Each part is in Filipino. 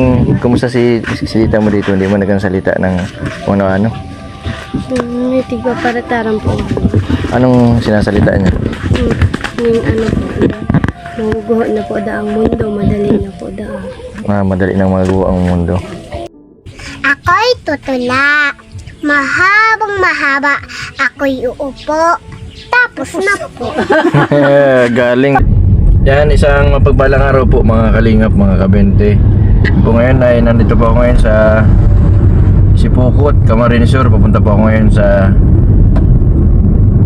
Hmm, Kumusta si si mo dito? Hindi mo nagsalita ng ano ano? May tigpa para tarang po. Anong sinasalita niya? Hmm, ning ano po. Maguguho na po daang mundo, madali na po daang. Ah, madali nang magawa ang mundo. Ako'y tutula. Mahabang mahaba. Ako'y uupo. Tapos na po. Galing. Yan, isang mapagbalang araw po mga kalingap, mga kabente. Po ngayon ay nandito po ako ngayon sa Sipukot, Camarines Sur. Papunta po ako ngayon sa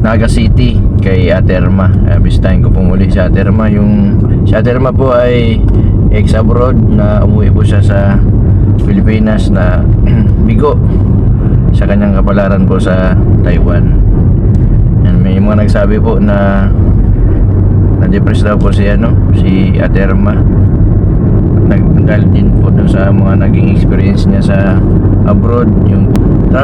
Naga City kay Aterma. Uh, bisitahin ko po muli si Aterma. Yung si Aterma po ay ex-abroad na umuwi po siya sa Pilipinas na bigo sa kanyang kapalaran po sa Taiwan. Yan, may mga nagsabi po na na-depress daw po si ano, si Aterma. Din po dun sa mga naging experience niya sa abroad. Yung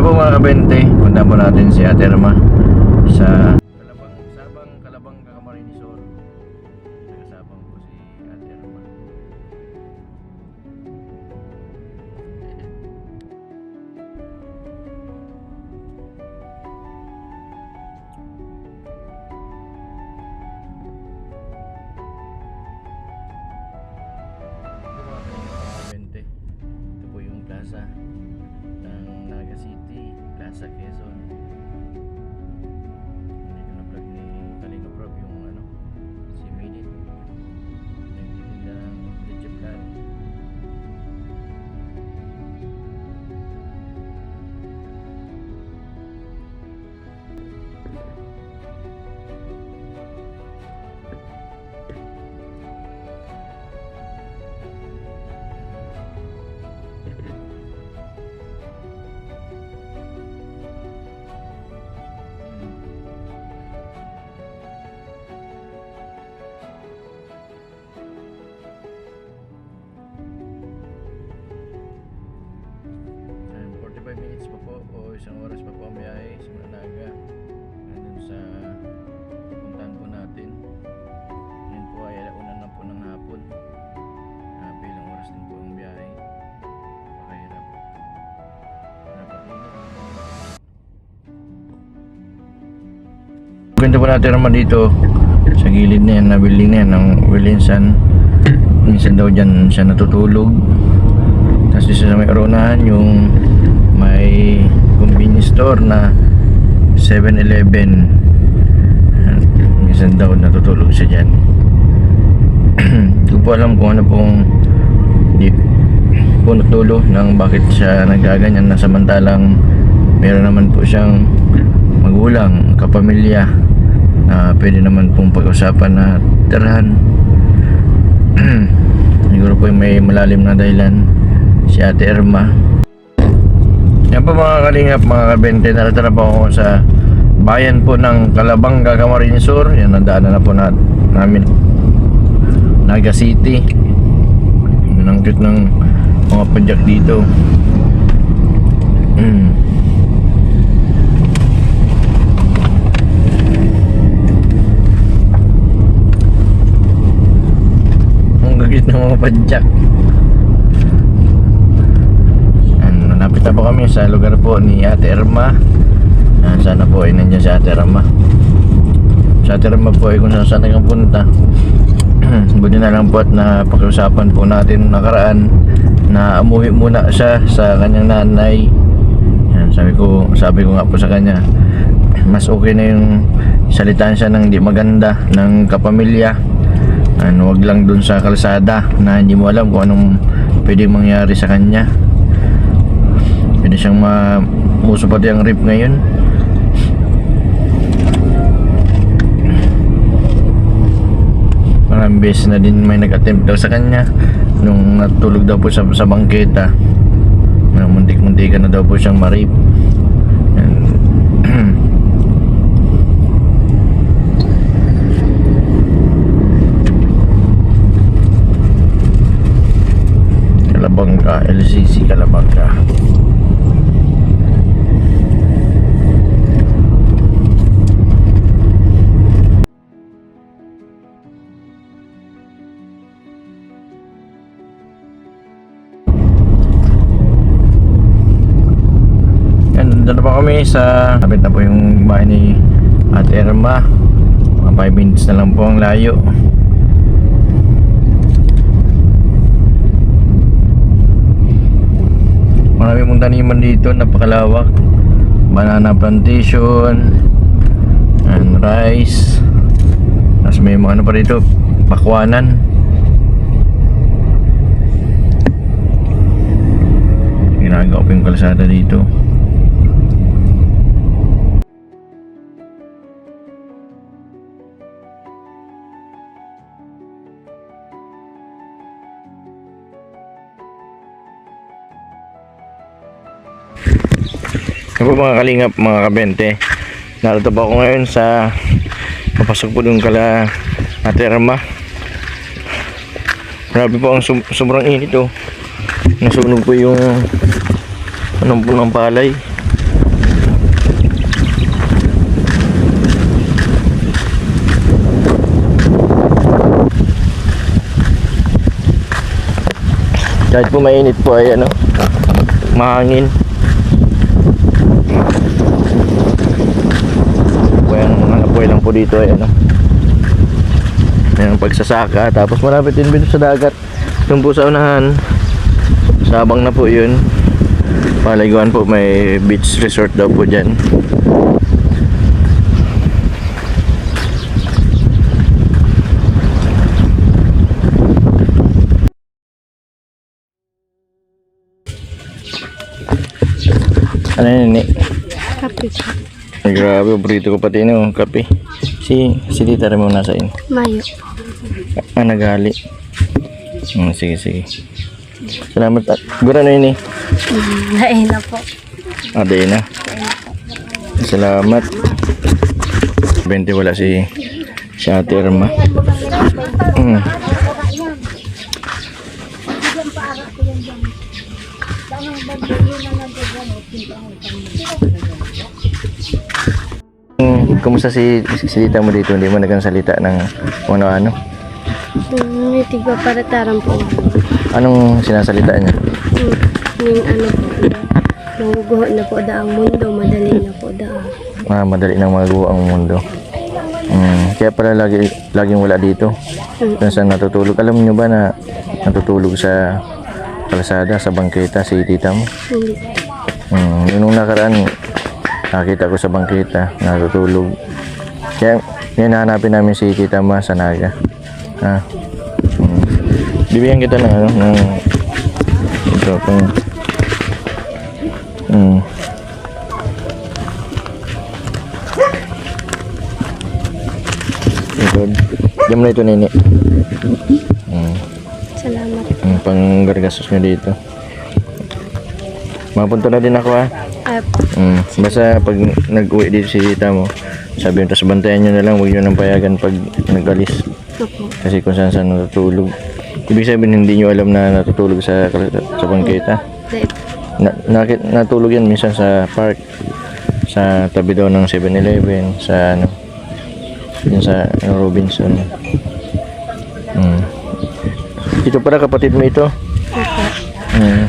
po mga kabente, punta po natin si Aterma sa Ganda po natin naman dito. Sa gilid na yan na building na yan ng Williamson minsan daw dyan siya natutulog. Tapos dito sa may aronahan yung may convenience store na 7-Eleven. Ayan, Minsan daw natutulog siya dyan. Hindi po alam kung ano pong punot dulo ng bakit siya nagaganyan na samantalang meron naman po siyang magulang, kapamilya na pwede naman pong pag-usapan na tirahan. Siguro po may malalim na dahilan si Ate Irma. Yan po mga kalingap, mga kabente, naratara po ako sa bayan po ng Calabanga, Camarines Sur. Yan, nadaanan na po na, namin. Naga City. Yun ang cute ng mga padyak dito. Mm. Gagit ng mga padyak. Ayan, Nalapit na po kami sa lugar po ni Ate Irma. Ayan, sana po ay nandiyan si Ate Irma. Si Ate Irma po ay kung saan saan nang punta. Buti na lang po at napakiusapan po natin nakaraan na umuwi muna siya sa kanyang nanay. Ayan, sabi ko, sabi ko nga po sa kanya, mas okay na yung salitaan siya ng di maganda ng kapamilya. Ano, wag lang dun sa kalsada na hindi mo alam kung anong pwedeng mangyari sa kanya. Pwede siyang mamuso pati ang rip ngayon. Maraming beses na din may nag-attempt daw sa kanya nung natulog daw po sa, sa bangketa. Na muntik-muntikan na daw po siyang marip. Kami sa Kapit na po yung bahay ni Ate Irma. Mga 5 minutes na lang po ang layo. Marami pong taniman dito, napakalawak. Banana plantation And rice. Tapos may mga ano pa dito Pakwanan Ginagawa pa yung kalsada dito Ako mga kalingap, mga kabente Narito pa ako ngayon sa Papasok po yung kala Ate Rama Grabe po ang sum- sobrang init oh. Nasunog po yung Anong po ng palay. Kahit po mainit po ay ano Mahangin po buhay lang po dito ay ano. Yung pagsasaka. Tapos malapit din dito sa dagat. Yung po sa unahan sabang na po yun. Paliguan po may beach resort daw po dyan. Ano yun eh Kape po. Ay, grabe, paborito ko pati no, kape. Si, si Tita rin mo nasa in. Mayo. Ah, nagali. Hmm, sige, sige. Salamat. Ah, Gura na yun eh. Lain na po. Ah, day na. Salamat. 20 wala si si Ate Irma. Hmm. Hmm, Kumusta si, Tita mo dito? Hindi mo nagsalita ng kung ano-ano? Hmm, May tigwa para tarang po. Anong sinasalita niya? Hmm, Yung ano po. Maguguho na po daang mundo. Madali na po daang. Ah, madali nang magawa ang mundo. Mm, kaya pala lagi, laging wala dito. Hmm. Kung saan natutulog. Alam niyo ba na natutulog sa kalsada, sa bangketa, si tita mo? Hindi. Mm, yun nung nakaraan, nakita ko sa bangketa, natutulog. Kaya, yun hanapin namin si tita mo sa Naga. Ha? Mm. Bibigyan kita ng ano, ng ito, pang mm. Likod. Diyan mo na ito, Nini. Mm. Salamat. Ang panggargasos nyo dito. Mapunta na din ako ha. At Mm. Basta pag nag-uwi dito si tita mo, sabi nyo, tapos bantayan nyo na lang, huwag nyo nang payagan pag nag-alis. opo. Kasi kung saan saan natutulog. Ibig sabihin hindi nyo alam na natutulog sa sa bangketa. Na, nakit, natulog yan minsan sa park. Sa tabi daw ng 7-Eleven, sa ano, yun sa ano, Robinson. Mm. Ito pala kapatid mo ito. Mm.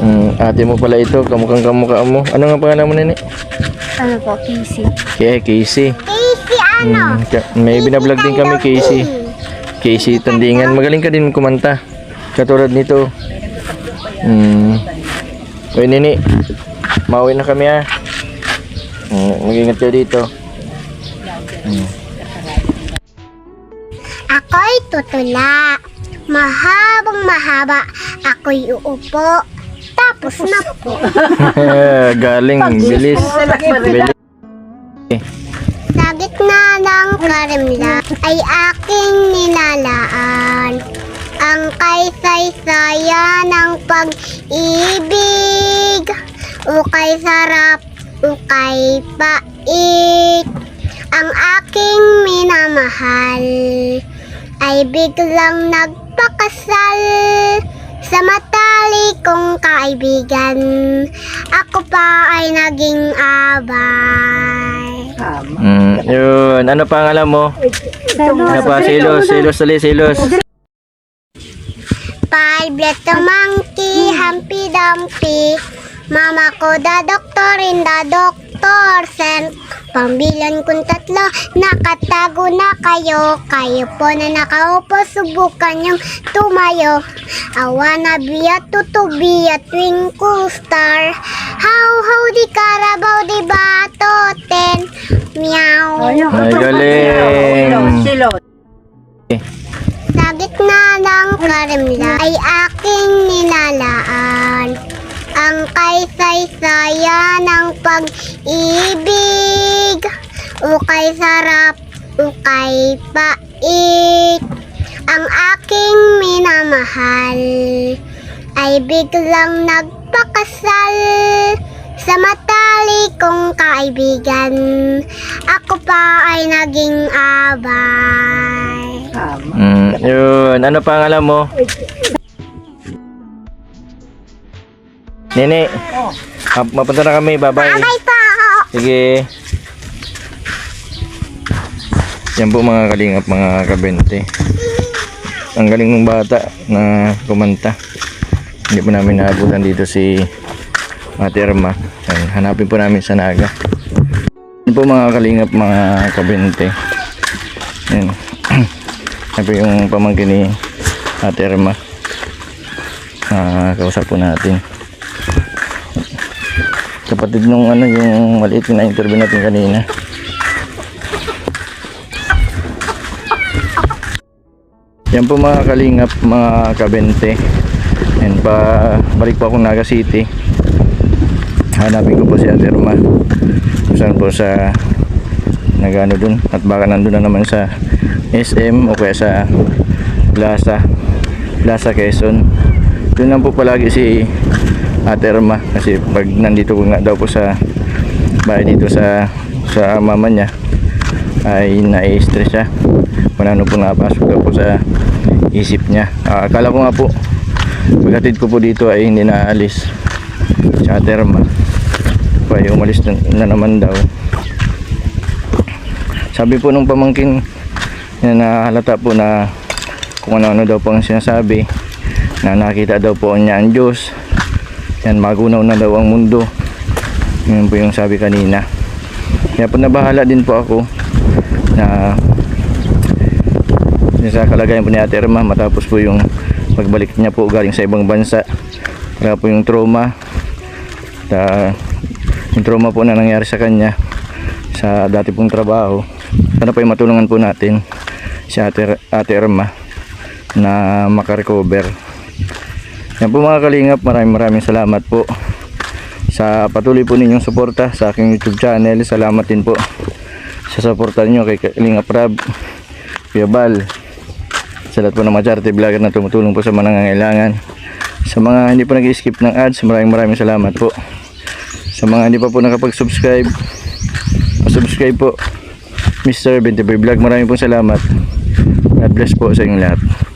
Mm, ate mo pala ito, kamukhang kamukha mo. Ano nga pangalan mo nini? ano po, PC. Kaya Casey. Casey ano? Mm, may binablog din kami Casey. Casey Tandingan. Magaling ka din kumanta. Katulad nito. Mm. Uy, nini. Mauwi na kami ha. Mm, mag-ingat kayo dito. Mm. Ako'y tutula. Mahabang mahaba. Ako'y uupo. Tapos na po. Galing, bilis. bilis. Sa gitna ng karimla ay aking nilalaan ang kaysay-saya ng pag-ibig. Ukay sarap, ukay pait. Ang aking minamahal ay biglang nagpakasal sa matali kong kaibigan. Ako pa ay naging abay. Mm, yun. Ano pa ang alam mo? Ano pa? Silos, silos, sali, silos. Five little monkey, Humpy Dumpy, Mama ko da doktorin da doktor Sen Pambilan kong tatlo. Nakatago na kayo. Kayo po na nakaupo. Subukan yung tumayo. I wanna be a tutubi a twinkle star. How how di karabaw di batoten. Meow Ay, galing. Sa gitna ng karimla ay aking nilalaan Ang kaysay-saya ng pag-ibig. Ukay sarap, ukay pait Ang aking minamahal Ay biglang nagpakasal Sa matali kong kaibigan. Ako pa ay naging abay. Mm, yun. Ano pa ang alam mo? Nene. Map- Mapunta na kami. Bye-bye. Bye po! Sige. Yan po mga kalingap, mga kabente. Ang galing ng bata na kumanta. Hindi po namin naabutan dito si Ate Irma. Hanapin po namin sa Naga. Yan po mga kalingap, mga kabente. Yan. Yan po yung pamangkin ni Ate Irma. Ah, kausap po natin kapatid nung ano yung maliit na interview natin kanina. Yan po mga kalingap mga kabente. Yan pa balik po akong Naga City. Hanapin ko po si Ate kung saan po sa nagano dun at baka nandun na naman sa SM o kaya sa Plaza Plaza Quezon. Doon lang po palagi si Ate Irma kasi pag nandito ko nga daw po sa bahay dito sa sa mama niya ay nai-stress siya. Kung ano po napasok daw po sa isip niya. Ah, akala ko nga po pagkatid ko po dito ay hindi naalis Irma pa ay umalis na, na naman daw. Sabi po nung pamangkin na nahalata po na kung ano-ano daw po ang sinasabi na nakita daw po niya ang Diyos yan magunaw na daw ang mundo. Yun po yung sabi kanina. Kaya po nabahala din po ako na sa kalagayan po ni Ate Irma matapos po yung pagbalik niya po galing sa ibang bansa. Kaya po yung trauma. Ta, yung trauma po na nangyari sa kanya sa dati pong trabaho. Sana po yung matulungan po natin si Ate, Ate Irma na makarecover yan po mga kalingap, maraming maraming salamat po sa patuloy po ninyong suporta sa aking YouTube channel. Salamat din po sa suporta ninyo kay Kalingap Rab, Kuya Bal, sa lahat po ng majority vlogger na tumutulong po sa mga nangangailangan. Sa mga hindi po nag-skip ng ads, maraming maraming salamat po. Sa mga hindi pa po nakapag-subscribe, subscribe po. Mr. 25 Vlog, maraming po salamat. God bless po sa inyong lahat.